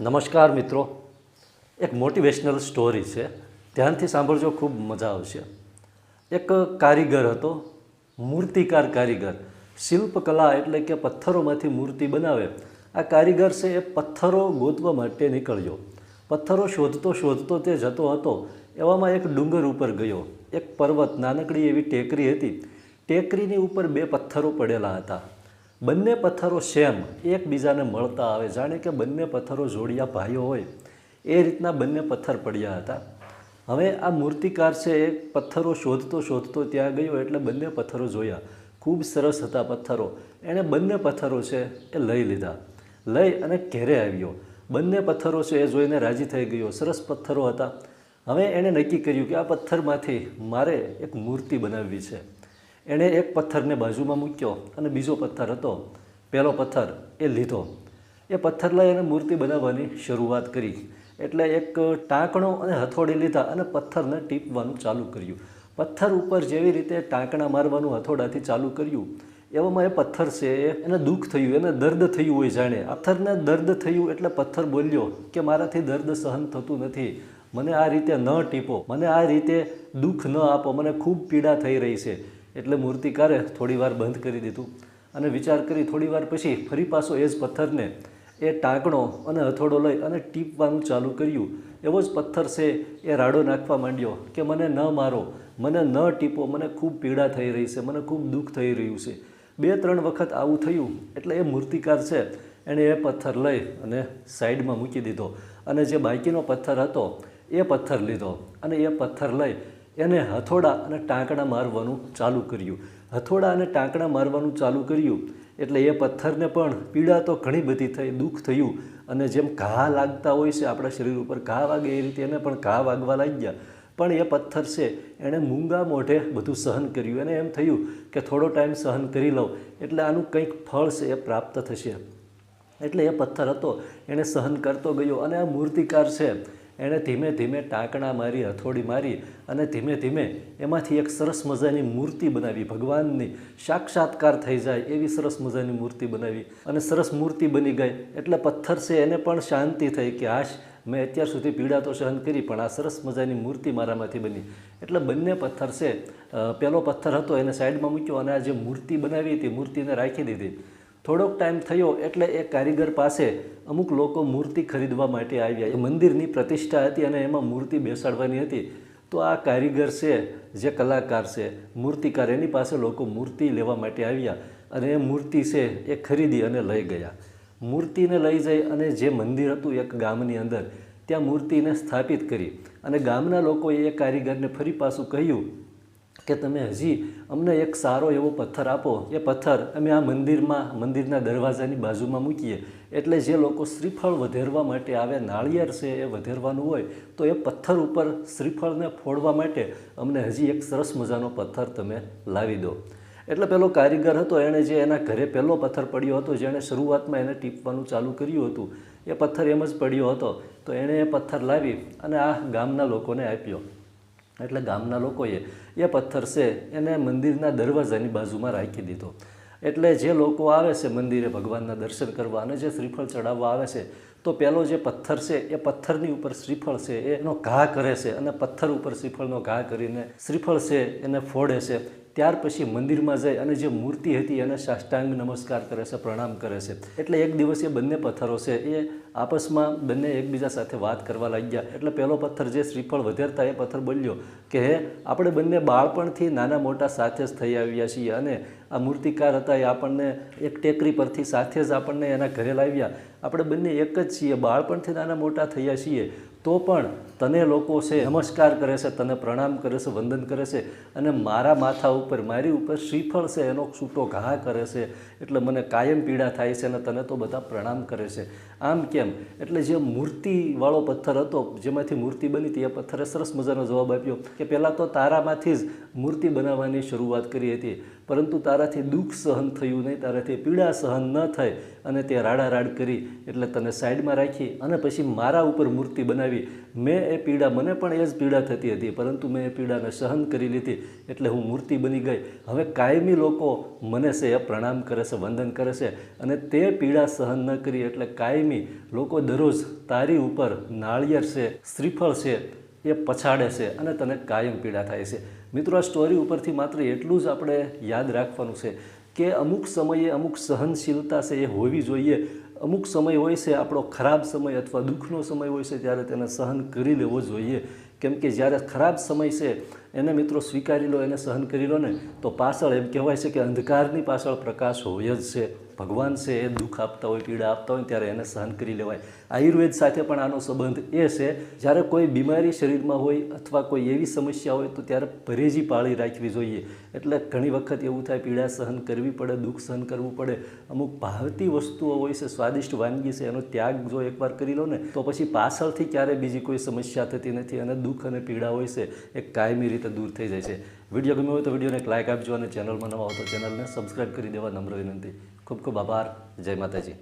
નમસ્કાર મિત્રો. એક મોટિવેશનલ સ્ટોરી છે. ધ્યાનથી સાંભળજો, ખૂબ મજા આવશે. એક કારીગર હતો, મૂર્તિકાર કારીગર. શિલ્પકલા એટલે કે પથ્થરોમાંથી મૂર્તિ બનાવે. આ કારીગર છે એ પથ્થરો ગોતવા માટે નીકળ્યો. પથ્થરો શોધતો શોધતો તે જતો હતો. એવામાં એક ડુંગર ઉપર ગયો. એક પર્વત નાનકડી એવી ટેકરી હતી. ટેકરીની ઉપર બે પથ્થરો પડેલા હતા. બંને પથ્થરો સેમ એકબીજાને મળતા આવે. જાણે કે બંને પથ્થરો જોડિયા ભાઈઓ હોય. એ રીતના બંને પથ્થર પડ્યા હતા. હવે આ મૂર્તિકાર છે એ પથ્થરો શોધતો શોધતો ત્યાં ગયો એટલે બંને પથ્થરો જોયા. ખૂબ સરસ હતા પથ્થરો. એણે બંને પથ્થરો છે એ લઈ લીધા. લઈ અને ઘેરે આવ્યો. બંને પથ્થરો છે એ જોઈને રાજી થઈ ગયો. સરસ પથ્થરો હતા. હવે એણે નક્કી કર્યું કે આ પથ્થરમાંથી મારે એક મૂર્તિ બનાવવી છે. એણે એક પથ્થરને બાજુમાં મૂક્યો અને બીજો પથ્થર હતો. પહેલો પથ્થર એ લીધો. એ પથ્થર લઈ અને મૂર્તિ બનાવવાની શરૂઆત કરી. એટલે એક ટાંકણો અને હથોડી લીધા અને પથ્થરને ટીપવાનું ચાલુ કર્યું. પથ્થર ઉપર જેવી રીતે ટાંકણા મારવાનું હથોડાથી ચાલુ કર્યું, એવામાં એ પથ્થર છે એને દુઃખ થયું, એને દર્દ થયું હોય જાણે. પથ્થરને દર્દ થયું એટલે પથ્થર બોલ્યો કે મારાથી દર્દ સહન થતું નથી. મને આ રીતે ન ટીપો, મને આ રીતે દુઃખ ન આપો, મને ખૂબ પીડા થઈ રહી છે. એટલે મૂર્તિકારે થોડીવાર બંધ કરી દીધું. અને વિચાર કરી થોડીવાર પછી ફરી પાછો એ જ પથ્થરને એ ટાંકણો અને હથોડો લઈ અને ટીપવાનું ચાલુ કર્યું. એવો જ પથ્થર છે એ રાડો નાખવા માંડ્યો કે મને ન મારો, મને ન ટીપો, મને ખૂબ પીડા થઈ રહી છે, મને ખૂબ દુઃખ થઈ રહ્યું છે. બે ત્રણ વખત આવું થયું એટલે એ મૂર્તિકાર છે એણે એ પથ્થર લઈ અને સાઈડમાં મૂકી દીધો. અને જે બાકીનો પથ્થર હતો એ પથ્થર લીધો અને એ પથ્થર લઈ એને હથોડા અને ટાંકણા મારવાનું ચાલુ કર્યું. હથોડા અને ટાંકણા મારવાનું ચાલુ કર્યું એટલે એ પથ્થરને પણ પીડા તો ઘણી બધી થઈ, દુઃખ થયું. અને જેમ ઘા લાગતા હોય છે આપણા શરીર ઉપર, ઘા વાગે એ રીતે એને પણ ઘા વાગવા લાગ્યા. પણ એ પથ્થર છે, એણે મૂંગા મોઢે બધું સહન કર્યું. એને એમ થયું કે થોડો ટાઈમ સહન કરી લઉં, એટલે આનું કંઈક ફળ છે એ પ્રાપ્ત થશે. એટલે એ પથ્થર હતો, એણે સહન કરતો ગયો. અને આ મૂર્તિકાર છે એણે ધીમે ધીમે ટાંકણા મારી, હથોડી મારી અને ધીમે ધીમે એમાંથી એક સરસ મજાની મૂર્તિ બનાવી. ભગવાનની સાક્ષાત્કાર થઈ જાય એવી સરસ મજાની મૂર્તિ બનાવી અને સરસ મૂર્તિ બની ગઈ. એટલે પથ્થર છે એને પણ શાંતિ થઈ કે હાશ, મેં અત્યાર સુધી પીડા તો સહન કરી, પણ આ સરસ મજાની મૂર્તિ મારામાંથી બની. એટલે બંને પથ્થર છે. પહેલો પથ્થર હતો એને સાઈડમાં મૂક્યો અને આ જે મૂર્તિ બનાવી હતી, મૂર્તિને રાખી દીધી. થોડોક ટાઈમ થયો એટલે એ કારીગર પાસે અમુક લોકો મૂર્તિ ખરીદવા માટે આવ્યા. એ મંદિરની પ્રતિષ્ઠા હતી અને એમાં મૂર્તિ બેસાડવાની હતી. તો આ કારીગર છે, જે કલાકાર છે, મૂર્તિકાર, એની પાસે લોકો મૂર્તિ લેવા માટે આવ્યા અને એ મૂર્તિ છે એ ખરીદી અને લઈ ગયા. મૂર્તિને લઈ જઈ અને જે મંદિર હતું એક ગામની અંદર, ત્યાં મૂર્તિને સ્થાપિત કરી. અને ગામના લોકોએ એ કારીગરને ફરી પાછું કહ્યું કે તમે હજી અમને એક સારો એવો પથ્થર આપો. એ પથ્થર અમે આ મંદિરમાં, મંદિરના દરવાજાની બાજુમાં મૂકીએ. એટલે જે લોકો શ્રીફળ વધેરવા માટે આવે, નાળિયેર છે એ વધેરવાનું હોય, તો એ પથ્થર ઉપર શ્રીફળને ફોડવા માટે અમને હજી એક સરસ મજાનો પથ્થર તમે લાવી દો. એટલે પેલો કારીગર હતો, એણે જે એના ઘરે પહેલો પથ્થર પડ્યો હતો, જેણે શરૂઆતમાં એને ટીપવાનું ચાલુ કર્યું હતું, એ પથ્થર એમ જ પડ્યો હતો. તો એણે એ પથ્થર લાવી અને આ ગામના લોકોને આપ્યો. એટલે ગામના લોકોએ એ પથ્થર છે એને મંદિરના દરવાજાની બાજુમાં રાખી દીધો. એટલે જે લોકો આવે છે મંદિરે ભગવાનના દર્શન કરવા અને જે શ્રીફળ ચડાવવા આવે છે, તો પેલો જે પથ્થર છે એ પથ્થરની ઉપર શ્રીફળ છે, એનો ઘા કરે છે અને પથ્થર ઉપર શ્રીફળનો ઘા કરીને શ્રીફળ છે એને ફોડે છે. ત્યાર પછી મંદિરમાં જાય અને જે મૂર્તિ હતી એને સાષ્ટાંગ નમસ્કાર કરે છે, પ્રણામ કરે છે. એટલે એક દિવસ એ બંને પથ્થરો છે, એ આપસમાં બંને એકબીજા સાથે વાત કરવા લાગ્યા. એટલે પહેલો પથ્થર જે શ્રીફળ વધેરતા એ પથ્થર બોલ્યો કે હે, આપણે બંને બાળપણથી નાના મોટા સાથે જ થઈ આવ્યા છીએ અને આ મૂર્તિકાર હતા એ આપણને એક ટેકરી પરથી સાથે જ આપણને એના ઘરે લાવ્યા. આપણે બંને એક જ છીએ, બાળપણથી નાના મોટા થયા છીએ. તો પણ તને લોકો છે, નમસ્કાર કરે છે, તને પ્રણામ કરે છે, વંદન કરે છે અને મારા માથા ઉપર, મારી ઉપર શ્રીફળ છે, એનો છૂટો ઘા કરે છે. એટલે મને કાયમ પીડા થાય છે અને તને તો બધા પ્રણામ કરે છે. આમ કેમ? એટલે જે મૂર્તિવાળો પથ્થર હતો, જેમાંથી મૂર્તિ બની હતી, એ પથ્થરે સરસ મજાનો જવાબ આપ્યો કે પહેલાં તો તારામાંથી જ મૂર્તિ બનાવવાની શરૂઆત કરી હતી. પરંતુ તારાથી દુઃખ સહન થયું નહીં, તારાથી પીડા સહન ન થઈ અને તે રાડા રાડ કરી, એટલે તને સાઈડમાં રાખી અને પછી મારા ઉપર મૂર્તિ બનાવી. મેં એ પીડા મને પણ એ જ પીડા થતી હતી, પરંતુ મેં એ પીડાને સહન કરી લીધી એટલે હું મૂર્તિ બની ગઈ. હવે કાયમી લોકો મને છે એ પ્રણામ કરે છે, વંદન કરે છે અને તે પીડા સહન ન કરી એટલે કાયમી લોકો દરરોજ તારી ઉપર નાળિયેર છે, શ્રીફળ છે, એ પછાડે છે અને તને કાયમ પીડા થાય છે. મિત્રો, આ સ્ટોરી ઉપરથી માત્ર એટલું જ આપણે યાદ રાખવાનું છે કે અમુક સમયે અમુક સહનશીલતા છે એ હોવી જોઈએ અમુક સમય હોય છે આપણો ખરાબ સમય અથવા દુઃખનો સમય હોય છે, ત્યારે તેને સહન કરી લેવો જોઈએ. કેમ કે જ્યારે ખરાબ સમય છે, એને મિત્રો સ્વીકારી લો, એને સહન કરી લો ને, તો પાછળ એમ કહેવાય છે કે અંધકારની પાછળ પ્રકાશ હોય જ છે. ભગવાન છે, એ દુઃખ આપતા હોય, પીડા આપતા હોય ત્યારે એને સહન કરી લેવાય. આયુર્વેદ સાથે પણ આનો સંબંધ એ છે, જ્યારે કોઈ બીમારી શરીરમાં હોય અથવા કોઈ એવી સમસ્યા હોય, તો ત્યારે પરેજી પાળી રાખવી જોઈએ. એટલે ઘણી વખત એવું થાય, પીડા સહન કરવી પડે, દુઃખ સહન કરવું પડે. અમુક ભાવતી વસ્તુઓ હોય છે, સ્વાદિષ્ટ વાનગી છે, એનો ત્યાગ જો એકવાર કરી લો ને, તો પછી પાછળથી ક્યારે બીજી કોઈ સમસ્યા થતી નથી અને દુઃખ અને પીડા હોય છે, એ કાયમી રીતે દૂર થઈ જાય છે. વીડિયો ગમ્યો હોય તો વિડીયોને એક લાઇક આપજો અને ચેનલમાં નવા હો તો ચેનલને સબસ્ક્રાઈબ કરી દેવા નમ્ર વિનંતી. ખૂબ ખૂબ આભાર. જય માતાજી.